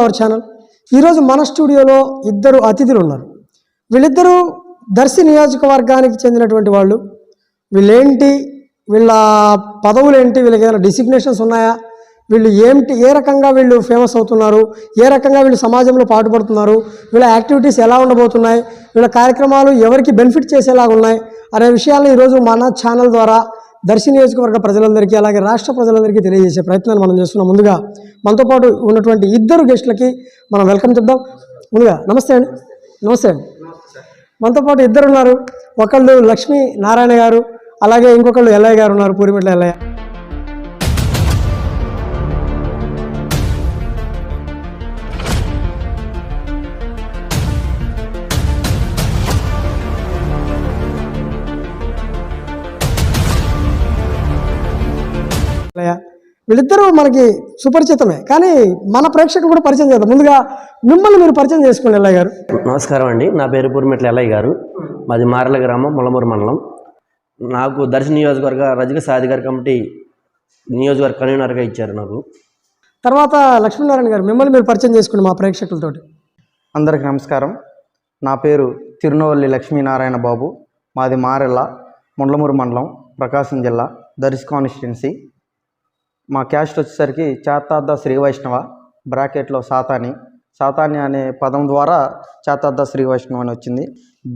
Our channel. ఈరోజు మన స్టూడియోలో ఇద్దరు అతిథులు ఉన్నారు వీళ్ళిద్దరూ దర్శి నియోజకవర్గానికి చెందినటువంటి వాళ్ళు. వీళ్ళేంటి? వీళ్ళ పదవులు ఏంటి వీళ్ళకి ఏమైనా డిసిగ్నేషన్స్ ఉన్నాయా? వీళ్ళు ఏంటి ఏ రకంగా వీళ్ళు ఫేమస్ అవుతున్నారు? ఏ రకంగా వీళ్ళు సమాజంలో పాటుపడుతున్నారు? వీళ్ళ యాక్టివిటీస్ ఎలా ఉండబోతున్నాయి? వీళ్ళ కార్యక్రమాలు ఎవరికి బెనిఫిట్ చేసేలాగా ఉన్నాయి అనే విషయాలను ఈరోజు మన ఛానల్ ద్వారా దర్శి నియోజకవర్గ ప్రజలందరికీ అలాగే రాష్ట్ర ప్రజలందరికీ తెలియజేసే ప్రయత్నాన్ని మనం చేస్తున్నాం. ముందుగా మనతో పాటు ఉన్నటువంటి ఇద్దరు గెస్టులకి మనం వెల్కమ్ చెప్దాం. ముందుగా నమస్తే అండి. నమస్తే అండి. మనతో పాటు ఇద్దరు ఉన్నారు. ఒకళ్ళు లక్ష్మీ నారాయణ గారు అలాగే ఇంకొకళ్ళు ఎల్లయ్య గారు ఉన్నారు పూరిమెట్ల ఎల్లయ్య ఎల్లయ్య వీళ్ళిద్దరూ మనకి సుపరిచితమే. కానీ మన ప్రేక్షకులు కూడా పరిచయం చేద్దాం. ముందుగా మిమ్మల్ని మీరు పరిచయం చేసుకోండి ఎల్లయ్య గారు. నమస్కారం అండి. నా పేరు పూర్మెట్ల ఎల్లయ్య గారు. మాది మారల గ్రామం ములమూరు మండలం. నాకు దర్శన నియోజకవర్గ రజక సాధికార కమిటీ నియోజకవర్గ కన్వీనర్గా ఇచ్చారు నాకు. తర్వాత లక్ష్మీనారాయణ గారు మిమ్మల్ని మీరు పరిచయం చేసుకోండి మా ప్రేక్షకులతోటి. అందరికీ నమస్కారం. నా పేరు తిరునవల్లి లక్ష్మీనారాయణ బాబు. మాది మారెల్ల ముండ్లమూరు మండలం ప్రకాశం జిల్లా దర్శి కాన్స్టిట్యున్సీ. మా క్యాస్ట్ వచ్చేసరికి చాతాద్ద శ్రీ వైష్ణవ బ్రాకెట్లో సాతాని. సాతాని అనే పదం ద్వారా చాతాద్ద శ్రీ వైష్ణవ అని వచ్చింది.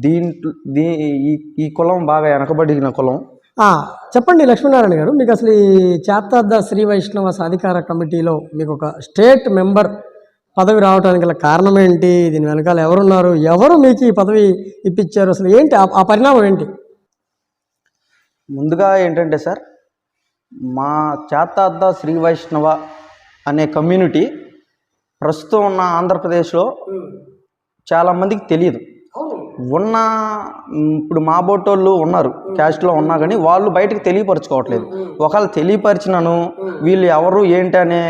దీంట్లో దీ ఈ ఈ కులం బాగా వెనకబడిన కులం. చెప్పండి లక్ష్మీనారాయణ గారు మీకు అసలు ఈ చేతార్థ శ్రీ వైష్ణవ సాధికార కమిటీలో మీకు ఒక స్టేట్ మెంబర్ పదవి రావడానికి గల కారణం ఏంటి? దీని వెనకాల ఎవరున్నారు? ఎవరు మీకు ఈ పదవి ఇప్పించారు అసలు ఏంటి? ఆ పరిణామం ఏంటి? ముందుగా ఏంటంటే సార్ మా చేతార్థ శ్రీ వైష్ణవ అనే కమ్యూనిటీ ప్రస్తుతం ఉన్న ఆంధ్రప్రదేశ్లో చాలామందికి తెలియదు. ఉన్న ఇప్పుడు మా బోటోళ్ళు ఉన్నారు క్యాస్ట్లో ఉన్నా కానీ వాళ్ళు బయటకు తెలియపరచుకోవట్లేదు. ఒకవేళ తెలియపరిచినను వీళ్ళు ఎవరు ఏంటి అనే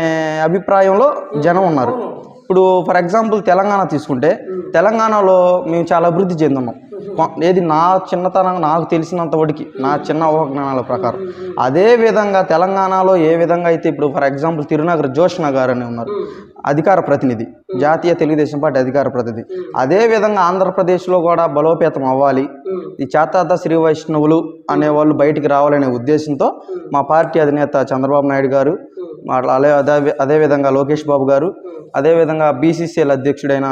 అభిప్రాయంలో జనం ఉన్నారు. ఇప్పుడు ఫర్ ఎగ్జాంపుల్ తెలంగాణ తీసుకుంటే తెలంగాణలో మేము చాలా అభివృద్ధి చెందున్నాం. ఏది నా చిన్నతనం నాకు తెలిసినంత వాటికి నా చిన్న ఊహజ్ఞానాల ప్రకారం. అదే విధంగా తెలంగాణలో ఏ విధంగా అయితే ఇప్పుడు ఫర్ ఎగ్జాంపుల్ తిరునగర్ జోష్ణ గారు అని ఉన్నారు. అధికార ప్రతినిధి జాతీయ తెలుగుదేశం పార్టీ అధికార ప్రతినిధి. అదే విధంగా ఆంధ్రప్రదేశ్లో కూడా బలోపేతం అవ్వాలి. ఈ చేతాత శ్రీ వైష్ణవులు అనే వాళ్ళు బయటికి రావాలనే ఉద్దేశంతో మా పార్టీ అధినేత చంద్రబాబు నాయుడు గారు అట్లా అదే అదే అదేవిధంగా లోకేష్ బాబు గారు అదేవిధంగా బీసీసీఎల్ అధ్యక్షుడైన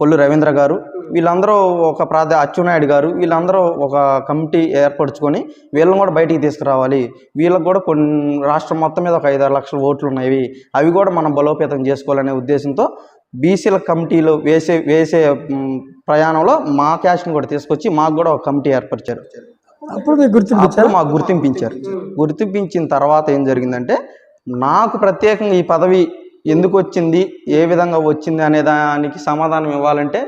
కొల్లు రవీంద్ర గారు వీళ్ళందరూ ఒక ప్రాధ అచ్చెన్నాయుడు గారు వీళ్ళందరూ ఒక కమిటీ ఏర్పరచుకొని వీళ్ళని కూడా బయటికి తీసుకురావాలి. వీళ్ళకి కూడా కొన్ని రాష్ట్రం మొత్తం మీద ఒక ఐదారు లక్షల ఓట్లు ఉన్నాయి. అవి కూడా మనం బలోపేతం చేసుకోవాలనే ఉద్దేశంతో బీసీల కమిటీలో వేసే వేసే ప్రయాణంలో మా క్యాష్ని కూడా తీసుకొచ్చి మాకు కూడా ఒక కమిటీ ఏర్పరిచారు. అప్పుడు అప్పుడు మాకు గుర్తింపించారు. గుర్తింపించిన తర్వాత ఏం జరిగిందంటే నాకు ప్రత్యేకంగా ఈ పదవి ఎందుకు వచ్చింది ఏ విధంగా వచ్చింది అనే దానికి సమాధానం ఇవ్వాలంటే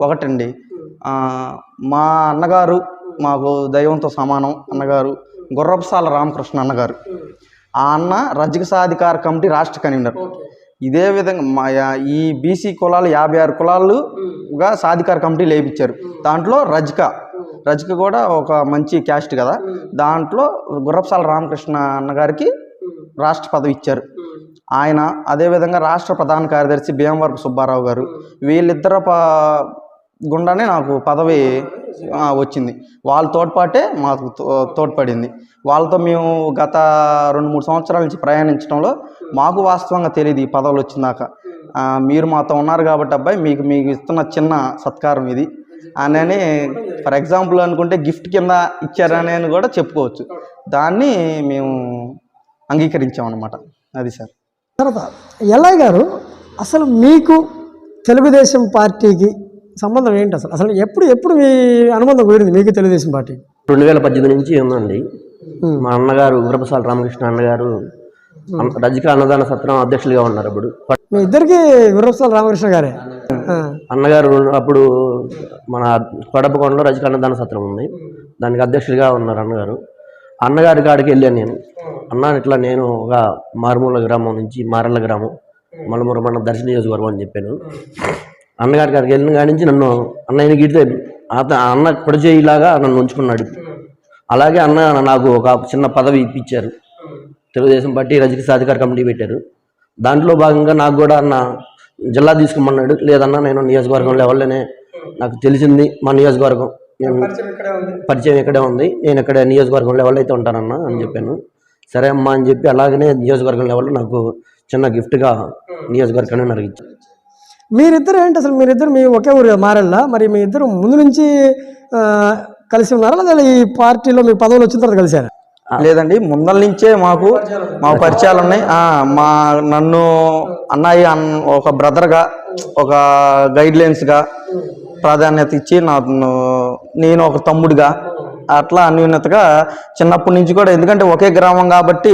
ఒకటండి. మా అన్నగారు మాకు దైవంతో సమానం అన్నగారు గుర్రపుసాల రామకృష్ణ అన్నగారు. ఆ అన్న రజక సాధికార కమిటీ రాష్ట్ర కన్వీనర్. ఇదే విధంగా మా ఈ బీసీ కులాలు యాభై ఆరు కులాలుగా సాధికార కమిటీ లేపించారు. దాంట్లో రజక రజక కూడా ఒక మంచి క్యాస్ట్ కదా. దాంట్లో గుర్రపుసాల రామకృష్ణ అన్నగారికి రాష్ట్ర పదవి ఇచ్చారు. ఆయన అదేవిధంగా రాష్ట్ర ప్రధాన కార్యదర్శి భీమవరపు సుబ్బారావు గారు వీళ్ళిద్దరు పా గుండానే నాకు పదవి వచ్చింది. వాళ్ళ తోడ్పాటే మాకు తో- తోడ్పడింది. వాళ్ళతో మేము గత రెండు మూడు సంవత్సరాల నుంచి ప్రయాణించడంలో మాకు వాస్తవంగా తెలియదు ఈ పదవులు వచ్చిందాక. మీరు మాతో ఉన్నారు కాబట్టి అబ్బాయి మీకు మీకు ఇస్తున్న చిన్న సత్కారం ఇది. అని ఫర్ ఎగ్జాంపుల్ అనుకుంటే గిఫ్ట్ కింద ఇచ్చారని అని కూడా చెప్పుకోవచ్చు. దాన్ని మేము అంగీకరించామన్నమాట. అది సార్. తర్వాత ఎల్లయ్య గారు అసలు మీకు తెలుగుదేశం పార్టీకి సంబంధం ఏంటి అసలు? అసలు ఎప్పుడు ఎప్పుడు మీ అనుబంధం కుదిరింది మీకు తెలుగుదేశం పార్టీ రెండు వేల పద్దెనిమిది నుంచి ఉందండి. మా అన్నగారు ఉగ్రప్రసాద్ రామకృష్ణ అన్నగారు అన్న- రజక అన్నదాన సత్రం అధ్యక్షులుగా ఉన్నారు అప్పుడు. మీ ఇద్దరికి గుర్రప్సాల రామకృష్ణ గారే. అన్నగారు అప్పుడు మన కొడపకొండలో రజక అన్నదాన సత్రం ఉంది. దానికి అధ్యక్షుడిగా ఉన్నారు అన్నగారు. అన్నగారి కాడికి వెళ్ళాను నేను. అన్న ఇట్లా నేను ఒక మారుమూల గ్రామం నుంచి మారళ్ళ గ్రామం మలమూర మండలం దర్శన నియోజకవర్గం అని చెప్పాను. అన్నగారి కాడికి వెళ్ళిన కాడి నుంచి నన్ను అన్నయ్యని గిడితే అత అన్న పొడిచేయిలాగా నన్ను ఉంచుకున్నాడు. అలాగే అన్న నాకు ఒక చిన్న పదవి ఇప్పించారు తెలుగుదేశం పార్టీ రజక సాధికార కమిటీ పెట్టారు. దాంట్లో భాగంగా నాకు కూడా అన్న జిల్లా తీసుకోమన్నాడు. లేదన్నా నేను నియోజకవర్గం లెవెల్లోనే నాకు తెలిసింది మా నియోజకవర్గం. పరిచయం ఇక్కడే ఉంది? నేను ఇక్కడ నియోజకవర్గం లెవెల్ అయితే ఉంటానన్నా అని చెప్పాను. సరే అమ్మా అని చెప్పి అలాగనే నియోజకవర్గం లెవెల్లో నాకు చిన్న గిఫ్ట్గా నియోజకవర్గాన్ని నరిగించారు మీరిద్దరు ఏంటి అసలు? మీరిద్దరు మీ ఒకే ఊరు మారెళ్ళా మరి మీ ఇద్దరు ముందు నుంచి కలిసి ఉన్నారా? లేదా ఈ పార్టీలో మీ పదవులు వచ్చిన తర్వాత కలిసారా లేదండి. ముందల నుంచే మాకు మా పరిచయాలు ఉన్నాయి. మా నన్ను అన్నయ్య అన్ ఒక బ్రదర్గా ఒక గైడ్ లైన్స్గా ప్రాధాన్యత ఇచ్చి నన్ను నేను ఒక తమ్ముడిగా అట్లా అన్యూన్యతగా చిన్నప్పటి నుంచి కూడా ఎందుకంటే ఒకే గ్రామం కాబట్టి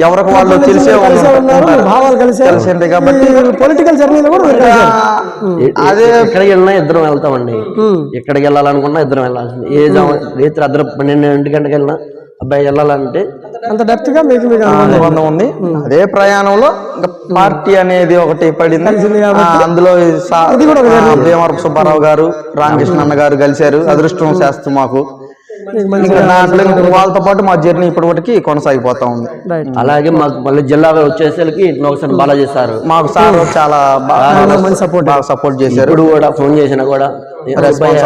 ఎవరికి వాళ్ళు తెలిసే తెలిసిందే కాబట్టి పొలిటికల్ జర్నీలో కూడా ఎ- ఎక్కడికి వెళ్ళినా ఇద్దరం వెళ్తామండి. ఎక్కడికి వెళ్ళాలనుకున్నా ఇద్దరం వెళ్ళాల్సింది. ఏ రేత్రి అద్దరు పన్నెండు గంటకి వెళ్ళినా అబ్బాయి వెళ్ళాలంటే అంత డెప్త్గా మీకు మీకు. అనుబంధం ఉంది? అదే ప్రయాణంలో ఇంకా పార్టీ అనేది ఒకటి పడింది. అందులో భీమవరపు సుబ్బారావు గారు రామకృష్ణ అన్న గారు కలిశారు. అదృష్టం చేస్తూ మాకు. వాళ్ళతో పాటు మా జర్నీ ఇప్పటివరకు కొనసాగిపోతా ఉంది. అలాగే మాకు మళ్ళీ జిల్లా వచ్చేసరికి ఒకసారి బాలాజీ సార్. మాకు సార్ చాలా బాగా సపోర్ట్ బాగా సపోర్ట్ చేశారు. ఇప్పుడు కూడా ఫోన్ చేసినా కూడా రెస్పాన్స్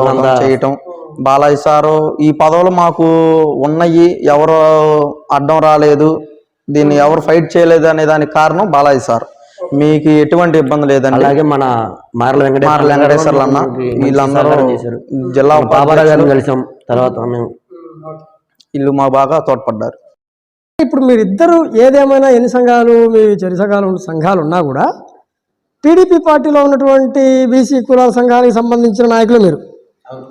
అవ్వడం చేయటం. బాలయ్య సారు ఈ పదవులు మాకు ఉన్నాయి. ఎవరు అడ్డం రాలేదు. దీన్ని ఎవరు ఫైట్ చేయలేదు అనే దానికి కారణం బాలయ్య సార్. మీకు ఎటువంటి ఇబ్బంది లేదండి. అలాగే మన మారల వెంకటేశ్వర వెంకటేశ్వర్లు అన్న వీళ్ళందరూ చేశారు. జిల్లా బాబారావు గారిని కలిసాం తర్వాత మేము. వీళ్ళు మా బాగా తోడ్పడ్డారు. ఇప్పుడు మీరిద్దరు ఏదేమైనా ఎన్ని సంఘాలు మీ చెరి సంఘాలు సంఘాలు ఉన్నా కూడా టీడీపీ పార్టీలో ఉన్నటువంటి బీసీ కులాల సంఘానికి సంబంధించిన నాయకులు మీరు.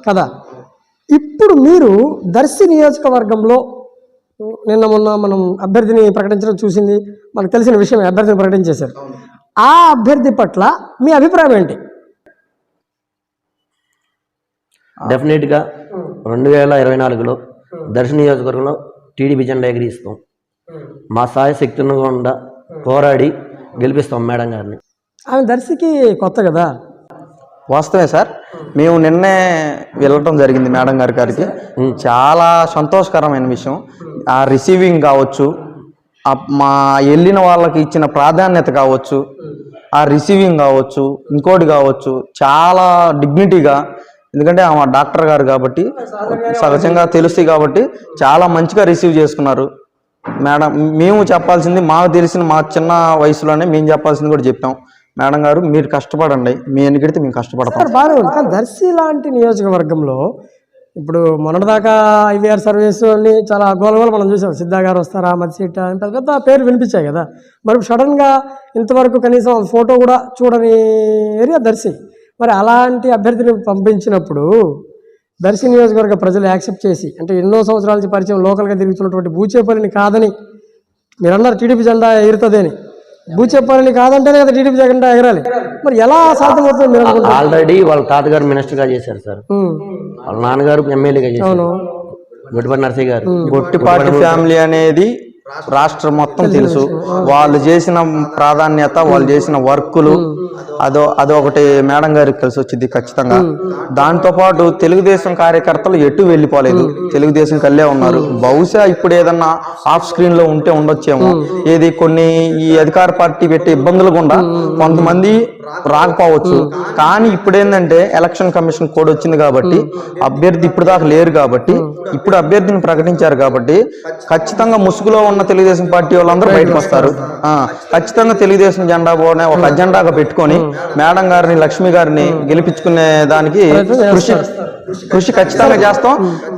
కదా? ఇప్పుడు మీరు దర్శి నియోజకవర్గంలో నిన్న మొన్న మనం అభ్యర్థిని ప్రకటించడం చూసింది. మనకు తెలిసిన విషయం అభ్యర్థిని ప్రకటించేశారు. ఆ అభ్యర్థి పట్ల మీ అభిప్రాయం ఏంటి? డెఫినెట్గా రెండు వేల ఇరవై నాలుగులో దర్శన నియోజకవర్గంలో టీడీపీ జెండా ఎగిరిస్తాం మా సాయ శక్తిని గుండా పోరాడి గెలిపిస్తాం మేడం గారిని. ఆమె దర్శికి కొత్త కదా? వాస్తవే సార్. మేము నిన్నే వెళ్ళటం జరిగింది మేడం గారి గారికి చాలా సంతోషకరమైన విషయం. ఆ రిసీవింగ్ కావచ్చు మా వెళ్ళిన వాళ్ళకి ఇచ్చిన ప్రాధాన్యత కావచ్చు ఆ రిసీవింగ్ కావచ్చు ఇంకోటి కావచ్చు చాలా డిగ్నిటీగా ఎందుకంటే ఆమె డాక్టర్ గారు కాబట్టి సహజంగా తెలుస్తాయి కాబట్టి చాలా మంచిగా రిసీవ్ చేసుకున్నారు. మేడం మేము చెప్పాల్సింది మాకు తెలిసిన మా చిన్న వయసులోనే మేము చెప్పాల్సింది కూడా చెప్పాం. మేడం గారు మీరు కష్టపడండి. మీ ఎన్నికడితే మేము కష్టపడతాం. సార్ బాగానే ఉంది. కానీ దర్శి లాంటి నియోజకవర్గంలో ఇప్పుడు మొన్నటిదాకా ఐవీఆర్ సర్వీస్ అన్ని చాలా గోలగోలు మనం చూసాం. సిద్ధా గారు వస్తారా మత్సీట అని పెద్ద పెద్ద పేరు వినిపించాయి కదా. మరి సడన్గా ఇంతవరకు కనీసం ఫోటో కూడా చూడని ఏరియా దర్శి. మరి అలాంటి అభ్యర్థిని పంపించినప్పుడు దర్శి నియోజకవర్గ ప్రజలు యాక్సెప్ట్ చేసి అంటే ఎన్నో సంవత్సరాల నుంచి పరిచయం లోకల్గా తిరుగుతున్నటువంటి బూచేపల్లిని కాదని మీరు అన్నారు టీడీపీ జెండా ఎగురుతుంది అని బూచేపల్లిని కాదంటేనే కదా టీడీపీ జెండా ఎగరాలి. మరి ఎలా మీరు అనుకుంటున్నారు? ఆల్రెడీ వాళ్ళ తాతగారు మినిస్టర్గా చేశారు సార్. వాళ్ళ నాన్నగారు ఎమ్మెల్యేగా చేశారు. గుడిపడి నర్సయ్య గారు. గొట్టిపాటి ఫ్యామిలీ అనేది రాష్ట్రం మొత్తం తెలుసు. వాళ్ళు చేసిన ప్రాధాన్యత వాళ్ళు చేసిన వర్కులు అదో అదొకటి మేడం గారికి కలిసి వచ్చింది ఖచ్చితంగా. దాంతో పాటు తెలుగుదేశం కార్యకర్తలు ఎటు వెళ్ళిపోలేదు. తెలుగుదేశం కల్లే ఉన్నారు. బహుశా ఇప్పుడు ఏదన్నా ఆఫ్ స్క్రీన్లో ఉంటే ఉండొచ్చేమో. ఏది కొన్ని ఈ అధికార పార్టీ పెట్టే ఇబ్బందులు గుండా కొంతమంది రాకపోవచ్చు. కానీ ఇప్పుడు ఏంటంటే ఎలక్షన్ కమిషన్ కోడ్ వచ్చింది కాబట్టి అభ్యర్థి ఇప్పుడు దాకా లేరు కాబట్టి ఇప్పుడు అభ్యర్థిని ప్రకటించారు కాబట్టి ఖచ్చితంగా ముసుగులో ఉన్న తెలుగుదేశం పార్టీ వాళ్ళందరూ బయటకు వస్తారు. ఆ, ఖచ్చితంగా తెలుగుదేశం జెండా పోనే ఒక అజెండాగా పెట్టుకొని మేడం గారిని లక్ష్మి గారిని గెలిపించుకునే దానికి కృషి కృషి ఖచ్చితంగా చేస్తాం.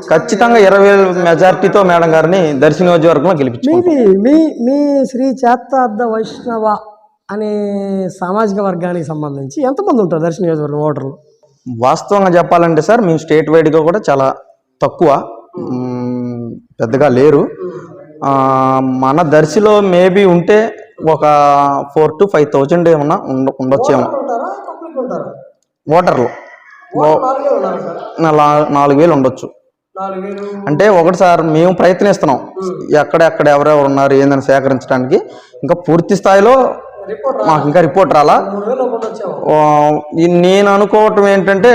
ఖచ్చితంగా ఇరవై వేల మెజార్టీతో మేడం గారిని దర్శి నియోజకవర్గంలో గెలిపించుకుంటాం. మీది మీ మీ శ్రీ చేతార్థ వైష్ణవ అనే సామాజిక వర్గానికి సంబంధించి ఎంతమంది ఉంటారు దర్శన నియోజకవర్గం ఓటర్లు? వాస్తవంగా చెప్పాలంటే సార్ మేము స్టేట్ వైడ్గా కూడా చాలా తక్కువ. పెద్దగా లేరు. మన దర్శిలో మేబీ ఉంటే ఒక ఫోర్ టు ఫైవ్ థౌజండ్ ఏమన్నా ఉండ ఉండొచ్చేమో. ఓటర్లు. నాలుగు వేలు ఉండొచ్చు. అంటే ఒకటి సార్ మేము ప్రయత్నిస్తున్నాం. ఎక్కడెక్కడ ఎవరెవరు ఉన్నారు ఏందని సేకరించడానికి. ఇంకా పూర్తి స్థాయిలో మాకు ఇంకా రిపోర్ట్ రాలా? నేను అనుకోవటం ఏంటంటే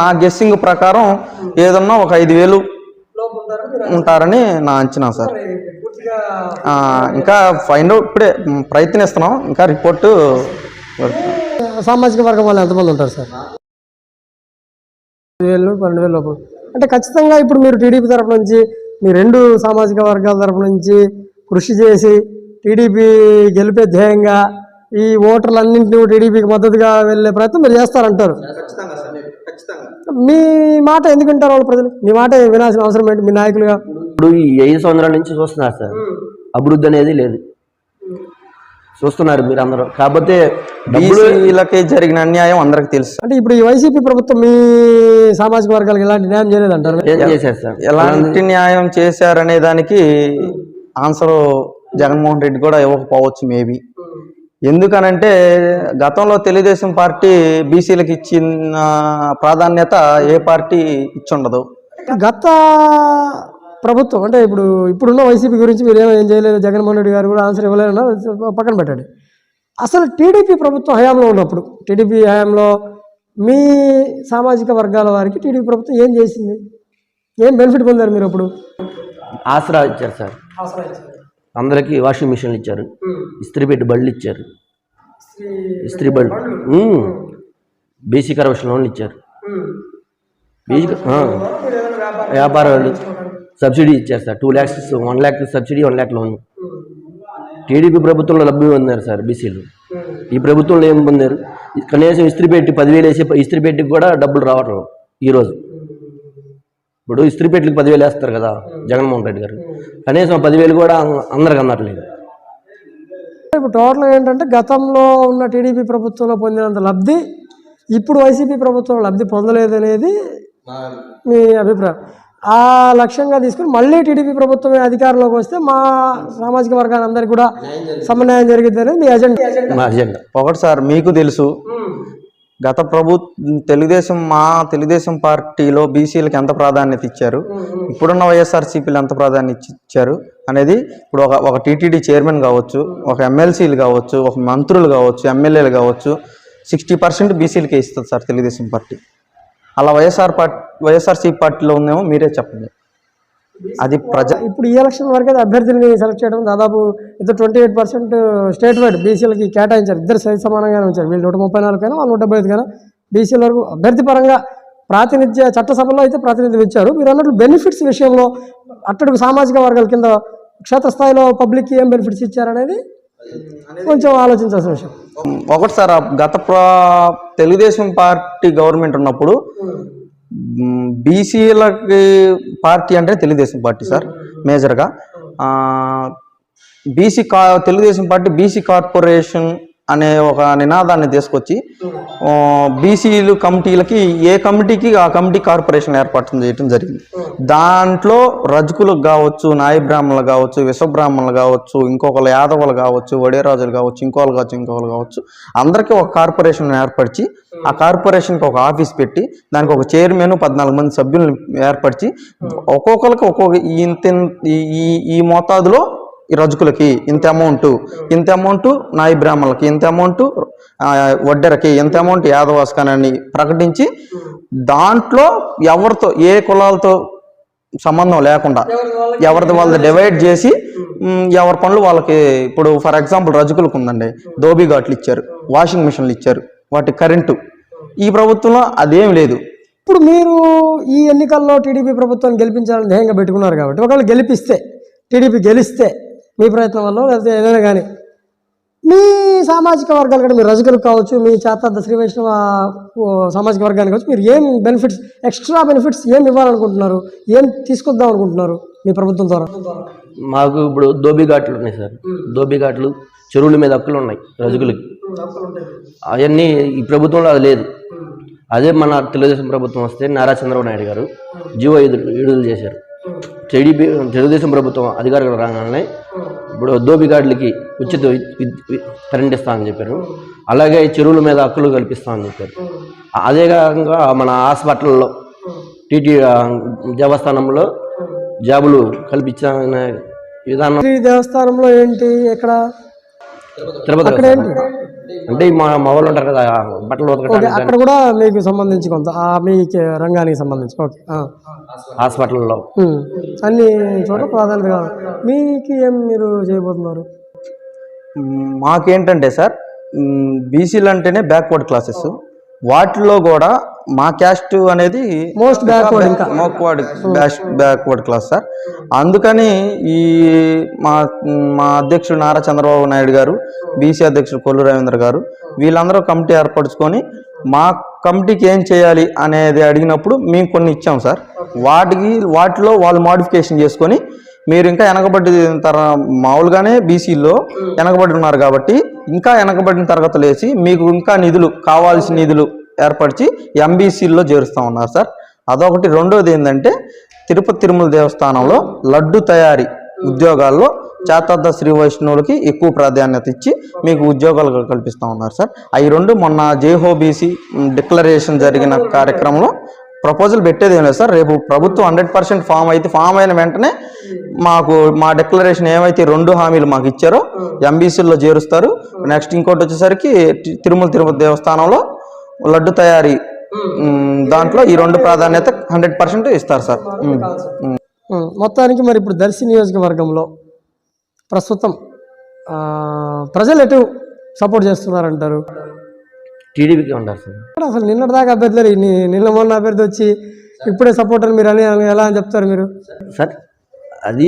నా గెస్సింగ్ ప్రకారం ఏదన్నా ఒక ఐదు వేలు ఉంటారని నా అంచనా సార్. ఇంకా ఫైండ్ అవుట్ ఇప్పుడే ప్రయత్నిస్తున్నాం. ఇంకా రిపోర్టు సామాజిక వర్గం వాళ్ళు ఎంతమంది ఉంటారు సార్? వేలు పన్నెండు వేలు లోపు. అంటే ఖచ్చితంగా ఇప్పుడు మీరు టీడీపీ తరపు నుంచి మీ రెండు సామాజిక వర్గాల తరపు నుంచి కృషి చేసి టీడీపీ గెలిపే ధ్యేయంగా ఈ ఓటర్లన్నింటినీ టీడీపీకి మద్దతుగా వెళ్ళే ప్రయత్నం మీరు చేస్తారంటారు. మీ మాట ఎందుకు వింటారు వాళ్ళు ప్రజలు? మీ మాట వినాల్సిన అవసరం ఏంటి? మీ నాయకులుగా? ఇప్పుడు ఈ ఐదు సంవత్సరాల నుంచి చూస్తున్నారు సార్. అభివృద్ధి అనేది లేదు. చూస్తున్నారు మీరు అందరూ కాకపోతే బీసీలకి జరిగిన అన్యాయం అందరికి తెలుసు. అంటే ఇప్పుడు ఈ వైసీపీ ప్రభుత్వం మీ సామాజిక వర్గాలకు ఎలాంటి న్యాయం చేయలేదంటారు? ఏం చేశారు సార్? ఎలాంటి న్యాయం చేశారనే దానికి ఆన్సర్ జగన్మోహన్ రెడ్డి కూడా ఇవ్వకపోవచ్చు మేబీ. ఎందుకనంటే గతంలో తెలుగుదేశం పార్టీ బీసీలకు ఇచ్చిన ప్రాధాన్యత ఏ పార్టీ ఇచ్చుండదు. గత ప్రభుత్వం అంటే ఇప్పుడు ఇప్పుడున్న వైసీపీ గురించి మీరు ఏమో ఏం చేయలేదు జగన్మోహన్ రెడ్డి గారు కూడా ఆన్సర్ ఇవ్వలేరు పక్కన పెట్టండి. అసలు టీడీపీ ప్రభుత్వం హయాంలో ఉన్నప్పుడు టీడీపీ హయాంలో మీ సామాజిక వర్గాల వారికి టీడీపీ ప్రభుత్వం ఏం చేసింది? ఏం బెనిఫిట్ పొందారు మీరు అప్పుడు? ఆసరా ఇచ్చారు సార్ అందరికీ వాషింగ్ మిషన్లు ఇచ్చారు. ఇస్త్రీ పెట్టి బళ్ళు ఇచ్చారు. ఇస్త్రీ బళ్ళు. బీసీ కరవషన్ లోన్లు ఇచ్చారు. బీసీ. వ్యాపారాలు సబ్సిడీ ఇచ్చారు sir two lakhs one lakh subsidy one lakh loan. TDP ప్రభుత్వంలో లబ్ధి పొందారు సార్ బీసీలు. ఈ ప్రభుత్వంలో ఏం పొందారు? కనీసం ఇస్త్రీ పెట్టి పదివేలు వేసే ఇస్త్రీ పెట్టికి కూడా డబ్బులు రావట్లేదు ఈరోజు ఇప్పుడు ఇస్త్రీ పదివేలు వేస్తారు కదా జగన్మోహన్ రెడ్డి గారు. కనీసం పదివేలు కూడా అందరికి అందట్లేదు. ఇప్పుడు టోటల్ ఏంటంటే గతంలో ఉన్న టీడీపీ ప్రభుత్వంలో పొందినంత లబ్ధి ఇప్పుడు వైసీపీ ప్రభుత్వం లబ్ధి పొందలేదనేది మీ అభిప్రాయం. ఆ లక్ష్యంగా తీసుకుని మళ్ళీ టీడీపీ ప్రభుత్వమే అధికారంలోకి వస్తే మా సామాజిక వర్గాలందరికీ కూడా సమన్వయం జరిగింది అనేది మీ ఎజెండా మా అజెండా. ఒకటి సార్ మీకు తెలుసు. గత ప్రభు తెలుగుదేశం మా తెలుగుదేశం పార్టీలో బీసీలకు ఎంత ప్రాధాన్యత ఇచ్చారు? ఇప్పుడున్న వైఎస్ఆర్సీపీలు ఎంత ప్రాధాన్యత ఇచ్చారు? అనేది ఇప్పుడు ఒక ఒక టీటీడీ చైర్మన్ కావచ్చు ఒక ఎమ్మెల్సీలు కావచ్చు ఒక మంత్రులు కావచ్చు ఎమ్మెల్యేలు కావచ్చు సిక్స్టీ పర్సెంట్ బీసీలకే ఇస్తుంది సార్ తెలుగుదేశం పార్టీ. అలా వైఎస్ఆర్ పార్టీ వైఎస్ఆర్సీపీ పార్టీలో ఉందేమో మీరే చెప్పండి. అది ప్రజ ఇప్పుడు ఈ ఎలక్షన్ వరకు అయితే అభ్యర్థులని సెలెక్ట్ చేయడం దాదాపు ఇద్దరు twenty eight percent state wide బీసీలకి కేటాయించారు. ఇద్దరు సరి సమానంగానే ఉంచారు. వీళ్ళు నూట ముప్పై నాలుగు కైనా వాళ్ళు నూట డెబ్బై ఐదు కైనా బీసీల వరకు అభ్యర్థి పరంగా ప్రాతినిధ్య చట్టసభలో అయితే ప్రాతినిధ్యం ఇచ్చారు. మీరు అన్నట్లు బెనిఫిట్స్ విషయంలో అట్టడుగు సామాజిక వర్గాల కింద క్షేత్రస్థాయిలో పబ్లిక్కి ఏం బెనిఫిట్స్ ఇచ్చారనేది కొంచెం ఆలోచించాల్సిన విషయం. ఒకటి సార్ గత తెలుగుదేశం పార్టీ గవర్నమెంట్ ఉన్నప్పుడు బీసీలకి పార్టీ అంటే తెలుగుదేశం పార్టీ సార్ మేజర్గా బీసీ కా తెలుగుదేశం పార్టీ బీసీ కార్పొరేషన్ అనే ఒక నినాదాన్ని తీసుకొచ్చి బీసీలు కమిటీలకి ఏ కమిటీకి ఆ కమిటీ కార్పొరేషన్ ఏర్పాటు చేయడం జరిగింది. దాంట్లో రజకులకు కావచ్చు నాయ బ్రాహ్మణులు కావచ్చు విశ్వబ్రాహ్మణులు కావచ్చు ఇంకొకరు యాదవులు కావచ్చు వడేరాజులు కావచ్చు ఇంకోళ్ళు కావచ్చు ఇంకోళ్ళు కావచ్చు అందరికీ ఒక కార్పొరేషన్ ఏర్పరిచి ఆ కార్పొరేషన్కి ఒక ఆఫీస్ పెట్టి దానికి ఒక చైర్మన్ పద్నాలుగు మంది సభ్యులను ఏర్పరిచి ఒక్కొక్కరికి ఒక్కొక్క ఇంత ఈ- ఈ ఈ మోతాదులో ఈ రజకులకి ఇంత అమౌంట్ ఇంత అమౌంట్ నాయి బ్రాహ్మణులకి ఇంత అమౌంట్ వడ్డెరకి ఇంత అమౌంట్ యాదవాస్కానని ప్రకటించి దాంట్లో ఎవరితో ఏ కులాలతో సంబంధం లేకుండా ఎవరిది వాళ్ళది డివైడ్ చేసి ఎవరి పనులు వాళ్ళకి ఇప్పుడు ఫర్ ఎగ్జాంపుల్ రజకులకు ఉందండి దోబీ ఘాట్లు ఇచ్చారు వాషింగ్ మిషన్లు ఇచ్చారు వాటి కరెంటు. ఈ ప్రభుత్వంలో అదేం లేదు. ఇప్పుడు మీరు ఈ ఎన్నికల్లో టీడీపీ ప్రభుత్వాన్ని గెలిపించాలని ధ్యేయంగా పెట్టుకున్నారు కాబట్టి ఒకవేళ గెలిపిస్తే టీడీపీ గెలిస్తే మీ ప్రయత్నం వల్ల లేకపోతే ఏదైనా కానీ. మీ సామాజిక వర్గాలు కూడా మీరు రజకులకు కావచ్చు మీ చేత శ్రీ వైష్ణవ సామాజిక వర్గానికి కావచ్చు మీరు ఏం బెనిఫిట్స్ ఎక్స్ట్రా బెనిఫిట్స్ ఏం ఇవ్వాలనుకుంటున్నారు? ఏం తీసుకొద్దాం అనుకుంటున్నారు మీ ప్రభుత్వం ద్వారా? మాకు ఇప్పుడు దోబి ఘాట్లు ఉన్నాయి సార్. దోబి ఘాట్లు చెరువుల మీద హక్కులు ఉన్నాయి రజకులకి. అవన్నీ ఈ ప్రభుత్వంలో అది లేదు. అదే మన తెలుగుదేశం ప్రభుత్వం వస్తే నారా చంద్రబాబు నాయుడు గారు జీవో విడుదల విడుదల చేశారు. టీడీపీ తెలుగుదేశం ప్రభుత్వం అధికారులు రాగానే ఇప్పుడు దోబి గార్డులకి ఉచిత కరెంట్ ఇస్తామని చెప్పారు. అలాగే చెరువుల మీద హక్కులు కల్పిస్తామని చెప్పారు. అదే కాకుండా మన హాస్పిటల్లో టీటీ దేవస్థానంలో జాబులు కల్పించాలనే విధానం దేవస్థానంలో ఏంటి? ఎక్కడ? తిరుపతి అంటే ఈ మా మా వాళ్ళు ఉంటారు కదా బట్టలు ఉతకడానికి అక్కడ కూడా మీకు సంబంధించి కొంత ఆ మీ రంగానికి సంబంధించి ఓకే. హాస్పిటల్లో. అన్ని చోట్ల ప్రాధాన్యత మీకు ఏం మీరు చేయబోతున్నారు మాకేంటంటే సార్ బీసీలు అంటేనే బ్యాక్వర్డ్ క్లాసెస్ వాటిలో కూడా మా క్యాస్ట్ అనేది మోస్ట్ బ్యాక్వర్డ్ ఇంకా. మోక్వర్డ్ బ్యాక్వర్డ్ క్లాస్ సార్. అందుకని ఈ మా మా అధ్యక్షుడు నారా చంద్రబాబు నాయుడు గారు బీసీ అధ్యక్షుడు కొల్లు రవీంద్ర గారు వీళ్ళందరూ కమిటీ ఏర్పరచుకొని మా కమిటీకి ఏం చేయాలి అనేది అడిగినప్పుడు మేము కొన్ని ఇచ్చాం సార్. వాటికి వాటిలో వాళ్ళు మాడిఫికేషన్ చేసుకొని మీరు ఇంకా వెనకబడి తర మామూలుగానే బీసీలో వెనకబడి ఉన్నారు కాబట్టి ఇంకా వెనకబడిన తరగతులు వేసి మీకు ఇంకా నిధులు కావాల్సిన నిధులు ఏర్పరిచి ఎంబీసీల్లో చేరుస్తూ ఉన్నారు సార్. అదొకటి. రెండోది ఏంటంటే తిరుపతి తిరుమల దేవస్థానంలో లడ్డు తయారీ ఉద్యోగాల్లో చేతద్ద శ్రీ వైష్ణవులకి ఎక్కువ ప్రాధాన్యత ఇచ్చి మీకు ఉద్యోగాలు కల్పిస్తూ ఉన్నారు సార్. అవి రెండు మొన్న జేహో బీసీ డిక్లరేషన్ జరిగిన కార్యక్రమంలో ప్రపోజల్ పెట్టేది ఏం లేదు సార్. రేపు ప్రభుత్వం హండ్రెడ్ పర్సెంట్ ఫామ్ అయితే ఫామ్ అయిన వెంటనే మాకు మా డిక్లరేషన్ ఏమైతే రెండు హామీలు మాకు ఇచ్చారో ఎంబీసీల్లో చేరుస్తారు. నెక్స్ట్ ఇంకోటి వచ్చేసరికి తిరుమల తిరుపతి దేవస్థానంలో లడ్డు తయారీ దాంట్లో ఈ రెండు ప్రాధాన్యత హండ్రెడ్ పర్సెంట్ ఇస్తారు సార్. మొత్తానికి మరి ఇప్పుడు దర్శి నియోజకవర్గంలో ప్రస్తుతం ప్రజలు ఎటు సపోర్ట్ చేస్తున్నారంటారు? టీడీపీకి ఇక్కడ అసలు నిన్నటిదాకా అభ్యర్థి లేరు. ని- నిన్న మొన్న అభ్యర్థి వచ్చి ఇప్పుడే సపోర్ట్ అని మీరు అని ఎలా అని చెప్తారు మీరు? సార్ అది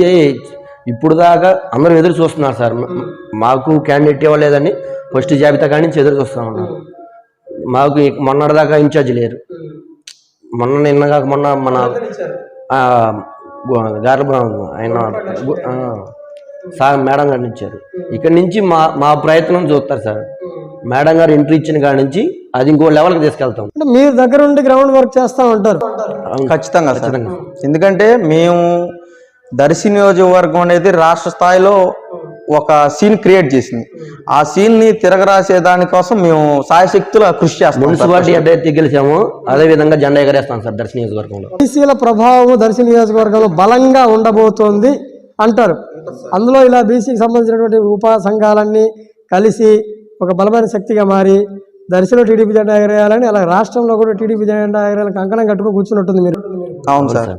ఇప్పుడు దాకా అందరూ ఎదురు చూస్తున్నారు సార్. మాకు క్యాండిడేట్ ఇవ్వలేదని ఫస్ట్ జాబితా కాడి నుంచి ఎదురు చూస్తూ ఉన్నారు. మాకు మొన్నటిదాకా ఇన్ఛార్జ్ లేరు. మొన్న నిన్న కాక మొన్న మన ఆ, గు- గార్ల ఆయన సార్ మేడం గారిని ఇచ్చారు. ఇక్కడ నుంచి మా మా ప్రయత్నం చూస్తారు సార్. మేడం గారు ఎంట్రీ ఇచ్చిన కాడి నుంచి అది ఇంకో లెవెల్కి తీసుకెళ్తాం. అంటే మీరు దగ్గర ఉండి గ్రౌండ్ వర్క్ చేస్తూ ఉంటారు. ఖచ్చితంగా సార్. ఎందుకంటే మేము దర్శి నియోజకవర్గం అనేది రాష్ట్ర స్థాయిలో ఒక సీన్ క్రియేట్ చేసింది. ఆ సీన్ని తిరగరాసే దానికోసం మేము సాయశక్తుల కృషి చేస్తాం. మున్సిపాలిటీ ఎక్కడైతే గెలిచామో. అదే విధంగా జెండా ఎగరేస్తాం సార్ దర్శన నియోజకవర్గంలో. బీసీల ప్రభావం దర్శి నియోజకవర్గంలో బలంగా ఉండబోతోంది అంటారు. అందులో ఇలా బీసీకి సంబంధించినటువంటి ఉపా సంఘాలన్నీ కలిసి ఒక బలమైన శక్తిగా మారి దర్శిలో టీడీపీ జెండా ఎగరేయాలని అలా రాష్ట్రంలో కూడా టీడీపీ జెండా ఎగరేయాలని కంకణం కట్టుకుని కూర్చున్నట్టుంది మీరు. అవును సార్.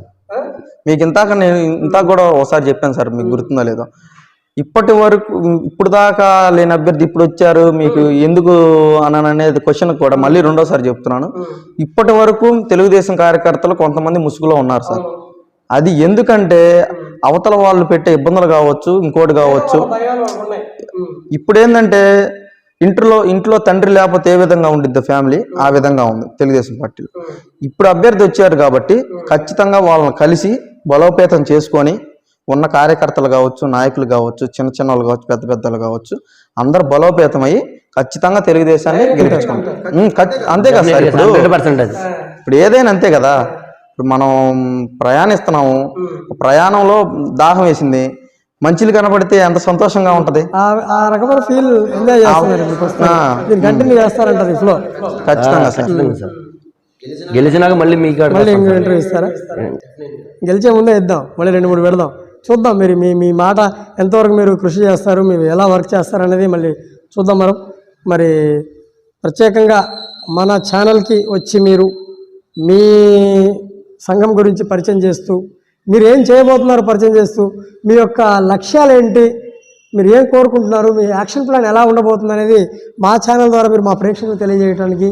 మీకు ఇంతాక నేను ఇంతాక కూడా ఒకసారి చెప్పాను సార్ మీకు గుర్తుందో లేదో. ఇప్పటి వరకు ఇప్పుడు దాకా లేని అభ్యర్థి ఇప్పుడు వచ్చారు మీకు ఎందుకు అని అనేది క్వశ్చన్ కూడా మళ్ళీ రెండోసారి చెప్తున్నాను. ఇప్పటి వరకు తెలుగుదేశం కార్యకర్తలు కొంతమంది ముసుగులో ఉన్నారు సార్. అది ఎందుకంటే అవతల వాళ్ళు పెట్టే ఇబ్బందులు కావచ్చు ఇంకోటి కావచ్చు. ఇప్పుడు ఏంటంటే ఇంట్లో ఇంట్లో తండ్రి లేకపోతే ఏ విధంగా ఉండిద్ది ఫ్యామిలీ? ఆ విధంగా ఉంది తెలుగుదేశం పార్టీలో. ఇప్పుడు అభ్యర్థి వచ్చారు కాబట్టి ఖచ్చితంగా వాళ్ళని కలిసి బలోపేతం చేసుకొని ఉన్న కార్యకర్తలు కావచ్చు నాయకులు కావచ్చు చిన్న చిన్న వాళ్ళు కావచ్చు పెద్ద పెద్దలు కావచ్చు అందరు బలోపేతం అయ్యి ఖచ్చితంగా తెలుగుదేశాన్ని గెలిపించుకుంటారు. అంతే కదా సార్ ఇప్పుడు ఇప్పుడు ఏదైనా అంతే కదా. ఇప్పుడు మనం ప్రయాణిస్తున్నాము. ప్రయాణంలో దాహం వేసింది. మంచిలు కనబడితే ఎంత సంతోషంగా ఉంటది? ఆ ఆ రకమైన ఫీల్ ఎంజాయ్ చేస్తున్నారు మీకు కంటిన్యూ చేస్తారంటారు ఫ్లో ఖచ్చితంగా సార్. గెలిచినాక మళ్ళీ మీ కాడ మళ్ళీ ఇంకో ఇంటర్వ్యూ ఇస్తారా? గెలిచే ముందే ఇద్దాం మళ్ళీ రెండు మూడు పెడదాం. చూద్దాం మీరు మీ మీ మాట ఎంతవరకు మీరు కృషి చేస్తారు మీరు ఎలా వర్క్ చేస్తారు అనేది మళ్ళీ చూద్దాం మనం. మరి ప్రత్యేకంగా మన ఛానల్కి వచ్చి మీరు మీ సంఘం గురించి పరిచయం చేస్తూ మీరు ఏం చేయబోతున్నారు పరిచయం చేస్తూ మీ యొక్క లక్ష్యాలు ఏంటి మీరు ఏం కోరుకుంటున్నారు? మీ యాక్షన్ ప్లాన్ ఎలా ఉండబోతుంది అనేది మా ఛానల్ ద్వారా మీరు మా ప్రేక్షకులకు తెలియజేయడానికి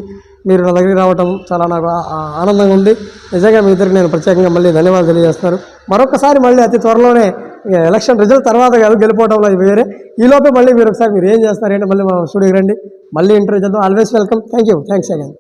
మీరు నా దగ్గరికి రావటం చాలా నాకు ఆనందంగా ఉంది. నిజంగా మీ ఇద్దరికి నేను ప్రత్యేకంగా మళ్ళీ ధన్యవాదాలు తెలియజేస్తున్నారు. మరొకసారి మళ్ళీ అతి త్వరలోనే ఎలక్షన్ రిజల్ట్ తర్వాత కాదు గెలిపోవడంలో ఇది వేరే. ఈలోపే మళ్ళీ మీరు ఒకసారి మీరు ఏం చేస్తారు ఏంటంటే మళ్ళీ మా స్టూడియోకి రండి. మళ్ళీ ఇంటర్వ్యూ చేద్దాం. Always welcome. Thank you thanks again.